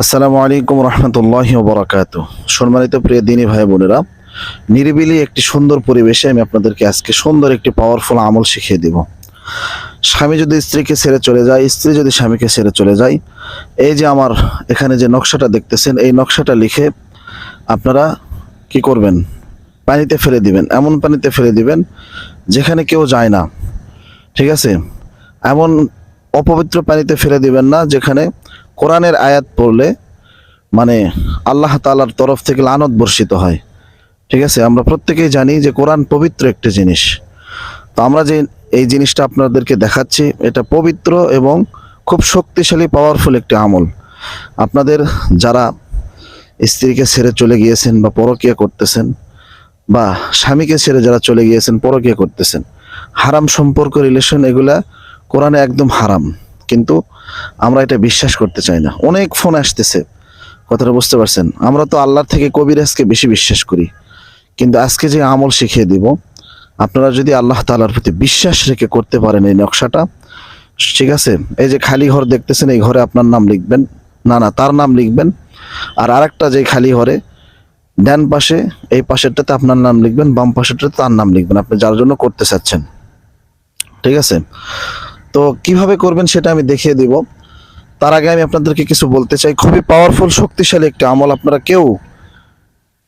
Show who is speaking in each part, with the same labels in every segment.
Speaker 1: আসসালামু আলাইকুম রহমতুল্লাহ বরাকাত। সম্মানিত প্রিয় দিনী ভাই বোনেরা, নিরিবিলি একটি সুন্দর পরিবেশে আমি আপনাদেরকে আজকে সুন্দর একটি পাওয়ারফুল আমল শিখিয়ে দিব। স্বামী যদি স্ত্রীকে ছেড়ে চলে যায়, স্ত্রী যদি স্বামীকে ছেড়ে চলে যায়, এই যে আমার এখানে যে নকশাটা দেখতেছেন, এই নকশাটা লিখে আপনারা কি করবেন? পানিতে ফেলে দিবেন, এমন পানিতে ফেলে দিবেন যেখানে কেউ যায় না। ঠিক আছে? এমন অপবিত্র পানিতে ফেলে দিবেন না যেখানে কোরআনের আয়াত পড়লে মানে আল্লাহ তাআলার তরফ থেকে লানত বর্ষিত হয়। ঠিক আছে? আমরা প্রত্যেকেই জানি যে কোরআন পবিত্র একটি জিনিস। তো আমরা যে এই জিনিসটা আপনাদেরকে দেখাচ্ছি, এটা পবিত্র এবং খুব শক্তিশালী পাওয়ারফুল একটি আমল। আপনাদের যারা স্ত্রীকে ছেড়ে চলে গিয়েছেন বা পরকিয়া করতেছেন বা স্বামীকে ছেড়ে যারা চলে গিয়েছেন, পরকিয়া করতেছেন, হারাম সম্পর্ক রিলেশন এগুলা কোরআনে একদম হারাম। কিন্তু আমরা এটা বিশ্বাস করতে চাই না। অনেক ফোন আসতেছে, কথাটা বুঝতে পারছেন? আমরা তো আল্লাহর থেকে কবিরাজকে বেশি বিশ্বাস করি। কিন্তু আজকে যে আমল শিখিয়ে দিব, আপনারা যদি আল্লাহ তাআলার প্রতি বিশ্বাস রেখে করতে পারেন এই নকশাটা, ঠিক আছে? এই যে খালি ঘর দেখতেছেন, এই ঘরে আপনার নাম লিখবেন। না না, তার নাম লিখবেন। আর আরেকটা যে খালি ঘরে, ডান পাশে, এই পাশেরটাতে আপনার নাম লিখবেন, বাম পাশেরটাতে তার নাম লিখবেন। আপনি যার জন্য করতে চাচ্ছেন। ঠিক আছে? তো কীভাবে করবেন সেটা আমি দেখিয়ে দিব। তার আগে আমি আপনাদেরকে কিছু বলতে চাই। খুবই পাওয়ারফুল শক্তিশালী একটি আমল। আপনারা কেউ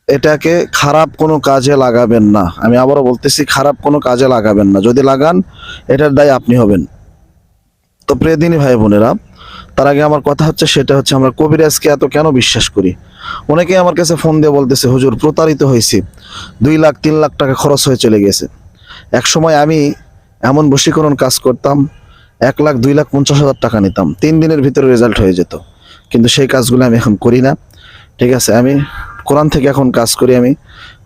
Speaker 1: এটাকে খারাপ কোনো কাজে লাগাবেন না। আমি আবারও বলতেছি, খারাপ কোনো কাজে লাগাবেন না। যদি লাগান, এটার দায় আপনি হবেন। তো প্রিয় দিনী ভাই বোনেরা, তার আগে আমার কথা হচ্ছে, সেটা হচ্ছে আমরা কবিরাজকে এত কেন বিশ্বাস করি? অনেকে আমার কাছে ফোন দিয়ে বলতেছে, হুজুর, প্রতারিত হয়েছি। দুই লাখ, তিন লাখ টাকা খরচ হয়ে চলে গেছে। এক সময় আমি এমন বশীকরণ কাজ করতাম এক লাখ, দুই লাখ পঞ্চাশ হাজার টাকা নিতাম। তিন দিনের ভিতরে রেজাল্ট হয়ে যেত। কিন্তু সেই কাজগুলো আমি এখন করি না। ঠিক আছে, আমি কোরআন থেকে এখন কাজ করি আমি।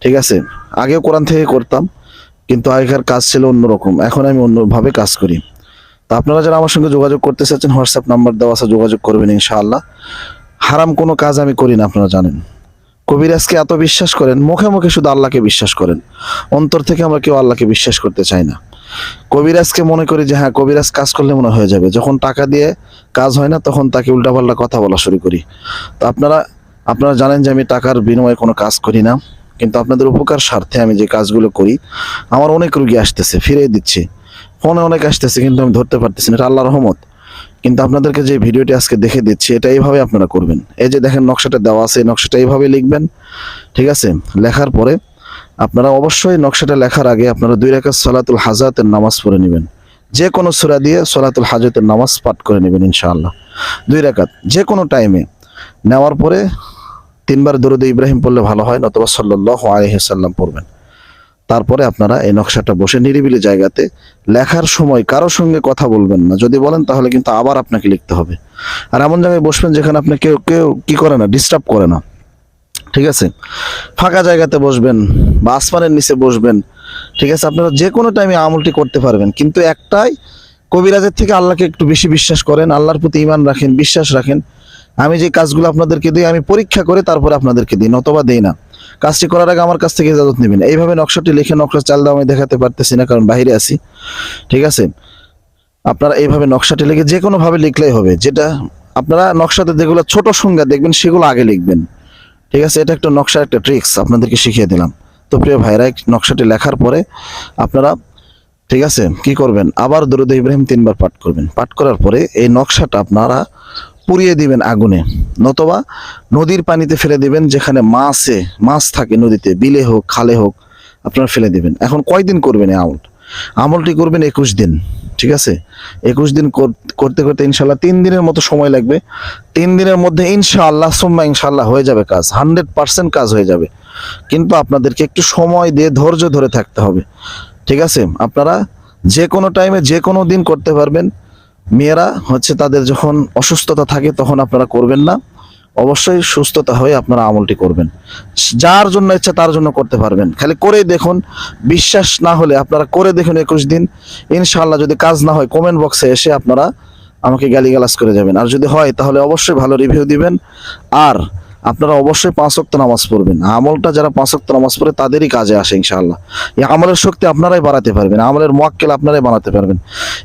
Speaker 1: ঠিক আছে, আগেও কোরআন থেকে করতাম, কিন্তু আগেকার কাজ ছিল অন্যরকম। এখন আমি অন্যভাবে কাজ করি। তো আপনারা যারা আমার সঙ্গে যোগাযোগ করতে চাচ্ছেন, হোয়াটসঅ্যাপ নাম্বার দেওয়া আছে, যোগাযোগ করবেন ইনশাআল্লাহ। হারাম কোনো কাজ আমি করি না, আপনারা জানেন। কবিরাজকে এত বিশ্বাস করেন, মুখে মুখে শুধু আল্লাহকে বিশ্বাস করেন। অন্তর থেকে আমরা কেউ আল্লাহকে বিশ্বাস করতে চাই না। কবিরাজকে মনে করি যে হ্যাঁ কবিরাজ কাজ করলে মনে হয়ে যাবে। যখন টাকা দিয়ে কাজ হয় না, তখন তাকে উল্টাপাল্টা কথা বলা শুরু করি। তো আপনারা আপনারা জানেন যে আমি টাকার বিনিময়ে কোনো কাজ করি না, কিন্তু আপনাদের উপকার স্বার্থে আমি যে কাজগুলো করি, আমার অনেক রুগী আসতেছে ফিরে দিচ্ছি। ফোনে অনেক আসতেছে, কিন্তু আমি ধরতে পারতেছি না, এটা আল্লাহ রহমত। কিন্তু আপনাদেরকে যে ভিডিওটি আজকে দেখে দিচ্ছি, এটা এইভাবে আপনারা করবেন। এই যে দেখেন, নকশাটা দেওয়া আছে নকশাটা এইভাবে লিখবেন, ঠিক আছে? লেখার পরে আপনারা অবশ্যই নকশাটা লেখার আগে আপনারা দুই রাকাত সলাতুল হাজাতের নামাজ পড়ে নেবেন। যে কোনো সূরা দিয়ে সলাতুল হাজতের নামাজ পাঠ করে নেবেন ইনশাআল্লাহ। দুই রাকাত যে কোনো টাইমে। নেওয়ার পরে তিনবার দরুদ ইব্রাহিম পড়লে ভালো হয়, নতবা সাল্লাল্লাহু আলাইহি সাল্লাম পড়বেন। তারপরে আপনারা এই নকশাটা বসে নিরিবিলি জায়গাতে লেখার সময় কারও সঙ্গে কথা বলবেন না। যদি বলেন তাহলে কিন্তু আবার আপনাকে লিখতে হবে। আর এমন জায়গায় বসবেন যেখানে আপনি কেউ কেউ কি করে না ডিস্টার্ব করে না। ঠিক আছে? ফাঁকা জায়গাতে বসবেন, বা আসমানের নিচে বসবেন, ঠিক আছে? আপনারা যে কোনো টাইমে আমলটি করতে পারবেন। কিন্তু একটাই, কবিরাজের থেকে আল্লাহকে একটু বেশি বিশ্বাস করেন, আল্লাহর প্রতি ইমান রাখেন, বিশ্বাস রাখেন। আমি যে কাজগুলো আপনাদেরকে দিই, আমি পরীক্ষা করে তারপরে আপনাদেরকে দিই, নতবা দেই না। কাজটি করার আগে আমার কাছ থেকে ইজাজত নেবেন। এইভাবে নকশাটি লিখে নকশা চাল দাও আমি দেখাতে পারতেছি না, কারণ বাইরে আছি। ঠিক আছে? আপনারা এইভাবে নকশাটি লিখে যে কোনোভাবে লিখলেই হবে। যেটা আপনারা নকশাতে যেগুলো ছোট সংজ্ঞা দেখবেন, সেগুলো আগে লিখবেন। ঠিক আছে, এটা একটা নকশার একটা ট্রিক্স আপনাদেরকে শিখিয়ে দিলাম। তো প্রিয় ভাইরা নকশাটি লেখার পরে আপনারা, ঠিক আছে, কি করবেন? আবার দরুদ ইব্রাহিম তিনবার পাঠ করবেন। পাঠ করার পরে এই নকশাটা আপনারা পুড়িয়ে দিবেন আগুনে, নতবা নদীর পানিতে ফেলে দিবেন, যেখানে মাছে, মাছ থাকে নদীতে, বিলে হোক, খালে হোক, আপনারা ফেলে দিবেন। এখন কয়দিন করবেন এই আমল আমলটি করবেন একুশ দিন, ঠিক আছে? একুশ দিন কর- করতে করতে ইনশাল্লাহ তিন দিনের মতো সময় লাগবে। তিন দিনের মধ্যে ইনশাআল্লাহ, সোম্মা ইনশাআল্লাহ হয়ে যাবে কাজ, হান্ড্রেড পার্সেন্ট কাজ হয়ে যাবে। কিন্তু আপনাদেরকে একটু সময় দিয়ে ধৈর্য ধরে থাকতে হবে, ঠিক আছে? আপনারা যে কোনো টাইমে যে কোনো দিন করতে পারবেন। মেয়েরা হচ্ছে তাদের যখন অসুস্থতা থাকে তখন আপনারা করবেন না। অবশ্যই সুস্থতা হয়ে আপনারা আমলটি করবেন। যার জন্য ইচ্ছা তার জন্য করতে পারবেন। খালি করেই দেখুন, বিশ্বাস না হলে আপনারা করে দেখুন একুশ দিন। ইনশাল্লাহ যদি কাজ না হয় কমেন্ট বক্সে এসে আপনারা আমাকে গালিগালাজ করে যাবেন। আর যদি হয়, তাহলে অবশ্যই ভালো রিভিউ দিবেন। আর আপনারা অবশ্যই পাঁচ ওয়াক্ত নামাজ পড়বেন। আমলটা যারা পাঁচ ওয়াক্ত নামাজ পড়ে, তাদেরই কাজে আসে ইনশাআল্লাহ। এই আমলের শক্তি আপনারাই বাড়াতে পারবেন। আমলের মোয়াক্কেল আপনারাই বানাতে পারবেন।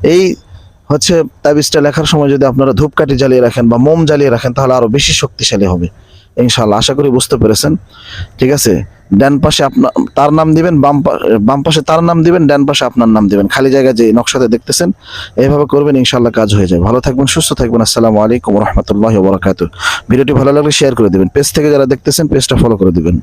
Speaker 1: এই হচ্ছে তাবিজটা লেখার সময় যদি আপনারা ধূপকাঠি জ্বালিয়ে রাখেন বা মোম জ্বালিয়ে রাখেন, তাহলে আরও বেশি শক্তিশালী হবে। ইনশাআল্লাহ, আশা করি বুঝতে পেরেছেন। ঠিক আছে? ডান পাশে আপনার তার নাম দিবেন, বাম বাম পাশে তার নাম দিবেন, ডান পাশে আপনার নাম দিবেন। খালি জায়গায় যে নকশাতে দেখতেছেন, এইভাবে করবেন, ইনশাআল্লাহ কাজ হয়ে যাবে। ভালো থাকবেন, সুস্থ থাকবেন, আসসালামু আলাইকুম রহমতুল্লাহ বরাকাতু ভিডিওটি ভালো লাগলে শেয়ার করে দিবেন। পেজ থেকে যারা দেখতেছেন পেজটা ফলো করে দিবেন।